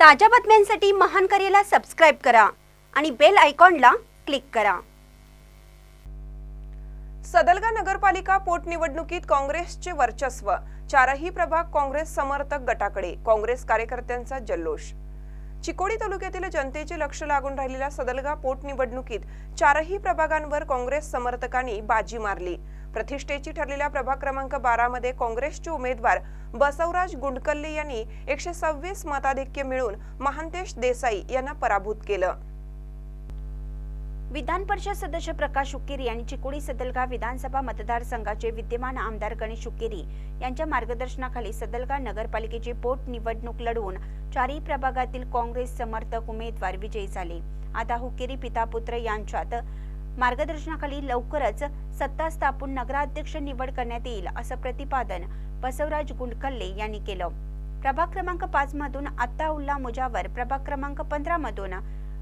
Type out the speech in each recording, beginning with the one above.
ताज्या बातम्यांसाठी महान करेला सबस्क्राईब करा आणि बेल आयकॉनला क्लिक करा. सदलगा नगरपालिका पोटनिवडणुकीत काँग्रेसचे वर्चस्व. चारही प्रभाग काँग्रेस समर्थक गटाकडे. काँग्रेस कार्यकर्त्यांचा जल्लोष. चिकोडी तालुक्यातील जनतेचे लक्ष लागून राहिलेल्या सदलगा पोटनिवडणुकीत चारही प्रभागांवर काँग्रेस समर्थकांनी बाजी मारली. प्रतिष्ठेची ठरलेल्या प्रभाग क्रमांक बारा मध्ये काँग्रेसचे उमेदवार बसवराज गुंडकल्ले यांनी एकशे सव्वीस मताधिक्य मिळून महांतेश देसाई यांना पराभूत केलं. विधान परिषद सदस्य प्रकाश हुक्केरी आणि चिकोडी सदलगा विधानसभा मतदारसंघाचे विद्यमान आमदार गणेश हुक्केरी यांच्या मार्गदर्शनाखाली सदलगा नगरपालिकेची पोटनिवडणूक लढवून चारही प्रभागातील काँग्रेस समर्थक उमेदवार विजयी झाले. आता हुकेरी पिता पुत्र यांच्यात मार्गदर्शनाखाली लवकरच सत्ता स्थापून नगराध्यक्ष निवड करण्यात येईल असं प्रतिपादन बसवराज गुंडकल्ले यांनी केलं. प्रभाग क्रमांक पाच मधून अत्ताउल्ला मुजावर प्रभाग क्रमांक पंधरा मधून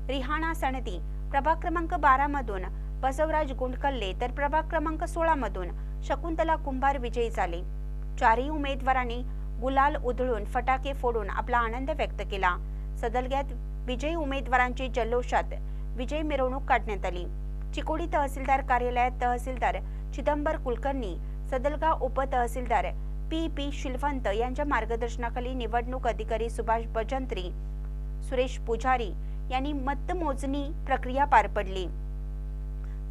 रिहाणा सणदी प्रभाग क्रमांक बारा मधून बसवराज गुंडकल्ले तर प्रभाग क्रमांक सोळा मधून शकुंतला कुंभार विजयी झाले. चारही उमेदवारांनी गुलाल उधळून फटाके फोडून आपला आनंद व्यक्त केला. सदलग्यात विजयी उमेदवारांची जल्लोषात विजय मिरवणूक काढण्यात आली. चिकोडी तहसीलदार कार्यालयात तहसीलदार चिदंबर कुलकर्णी सदलगाव उपतहसीलदार पी पी शिलवंत यांच्या मार्गदर्शनाखाली निवडणूक अधिकारी सुभाष बजंत्री सुरेश पुजारी यांनी मतमोजणी प्रक्रिया पार पडली.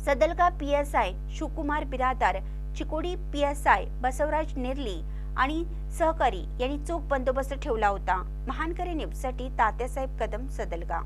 सदलगा पीएसआय शिवकुमार बिरादार चिकोडी पीएसआय बसवराज निर्ली आणि सहकारी यांनी चोख बंदोबस्त ठेवला होता. महानकरी न्यूजसाठी तात्यासाहेब कदम सदलगा